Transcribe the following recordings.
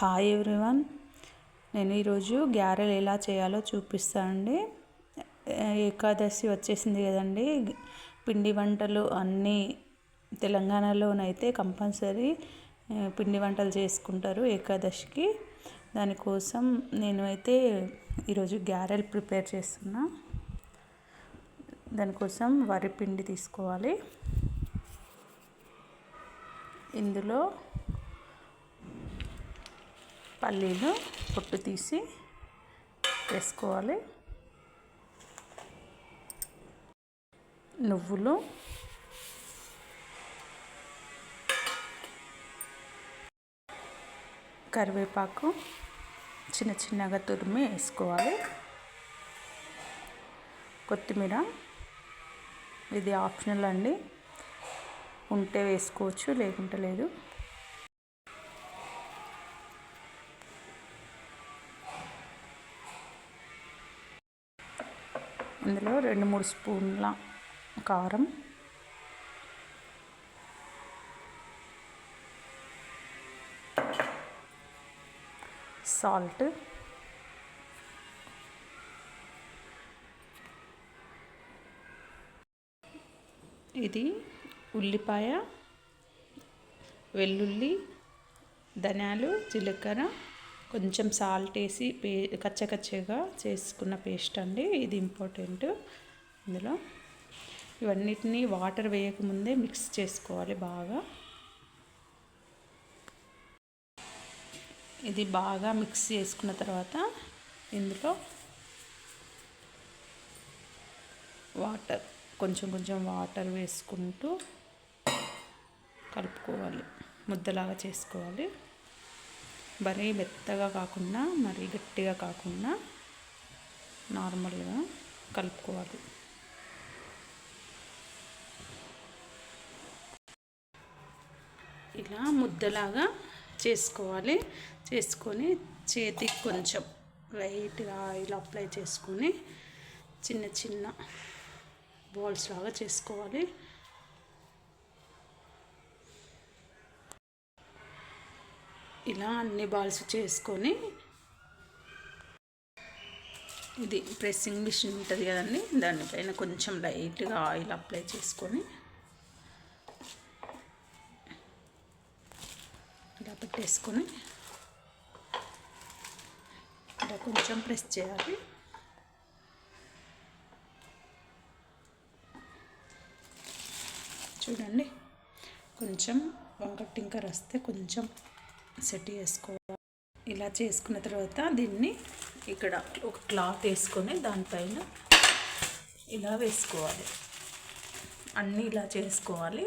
Hi everyone నేను ఈరోజు గ్యారెలు ఎలా చేయాలో చూపిస్తానండి. ఏకాదశి వచ్చేసింది కదండి. పిండి వంటలు అన్నీ తెలంగాణలోనైతే కంపల్సరీ పిండి వంటలు చేసుకుంటారు ఏకాదశికి. దానికోసం నేను అయితే ఈరోజు గ్యారెలు ప్రిపేర్ చేస్తున్నా. దానికోసం వరి పిండి తీసుకోవాలి. ఇందులో పల్లీలు పొట్టు తీసి వేసుకోవాలి. నువ్వులు కరివేపాకు చిన్న చిన్నగా తురిమి వేసుకోవాలి. కొత్తిమీర ఇది ఆప్షనల్ అండి. ఉంటే వేసుకోవచ్చు లేకుంటే లేదు. ఇందులో రెండు మూడు స్పూన్ల కారం. సాల్ట్. ఇది ఉల్లిపాయ వెల్లుల్లి ధనియాలు జీలకర్ర కొంచెం సాల్ట్ వేసి పే కచ్చకచ్చగా చేసుకున్న పేస్ట్ అండి. ఇది ఇంపార్టెంట్ ఇందులో ఇవన్నిటిని వాటర్ వేయకముందే మిక్స్ చేసుకోవాలి బాగా. ఇది బాగా మిక్స్ చేసుకున్న తర్వాత ఇందులో వాటర్ కొంచెం కొంచెం వాటర్ వేసుకుంటూ కలుపుకోవాలి. ముద్దలాగా చేసుకోవాలి. మరీ మెత్తగా కాకుండా మరీ గట్టిగా కాకుండా నార్మల్గా కలుపుకోవాలి. ఇలా ముద్దలాగా చేసుకోవాలి. చేసుకొని చేతికి కొంచెం లైట్గా ఆయిల్ అప్లై చేసుకొని చిన్న చిన్న బాల్స్ లాగా చేసుకోవాలి. ఇలా అన్ని బాల్స్ చేసుకొని ఇది ప్రెస్సింగ్ మిషన్ ఉంటుంది కదండి దానిపైన కొంచెం లైట్గా ఆయిల్ అప్లై చేసుకొని ఇలా పెట్టేసుకొని ఇలా కొంచెం ప్రెస్ చేయాలి. చూడండి కొంచెం వంకటింకర్ వస్తే కొంచెం సెట్ చేసుకోవాలి ఇలా చేసుకున్న తర్వాత దీన్ని ఇక్కడ ఒక క్లాత్ వేసుకొని దానిపైన ఇలా వేసుకోవాలి. అన్నీ ఇలా చేసుకోవాలి.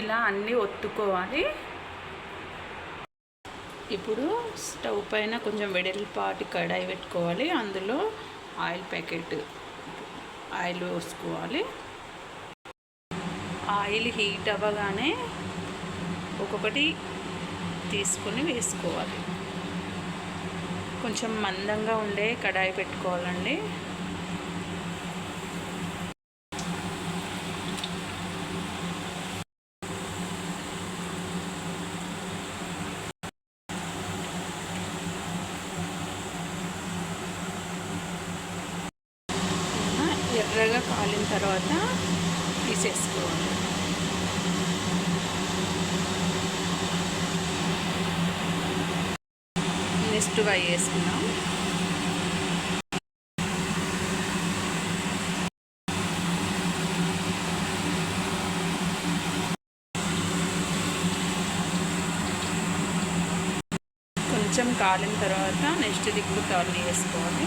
ఇలా అన్నీ ఒత్తుకోవాలి. ఇప్పుడు స్టవ్ పైన కొంచెం వెడల్పాటి కడాయి పెట్టుకోవాలి. అందులో ఆయిల్ ప్యాకెట్ ఆయిల్ వేసుకోవాలి ఆయిల్ హీట్ అవ్వగానే ఒక్కొక్కటి తీసుకొని వేసుకోవాలి. కొంచెం మందంగా ఉండే కడాయి పెట్టుకోవాలండి. ఎర్రగా కాలిన తర్వాత తీసేసుకోవాలి నెక్స్ట్ వై వేసుకున్నాం కొంచెం కాలిన తర్వాత నెక్స్ట్ దిక్కు టర్న్ వేసుకోవాలి.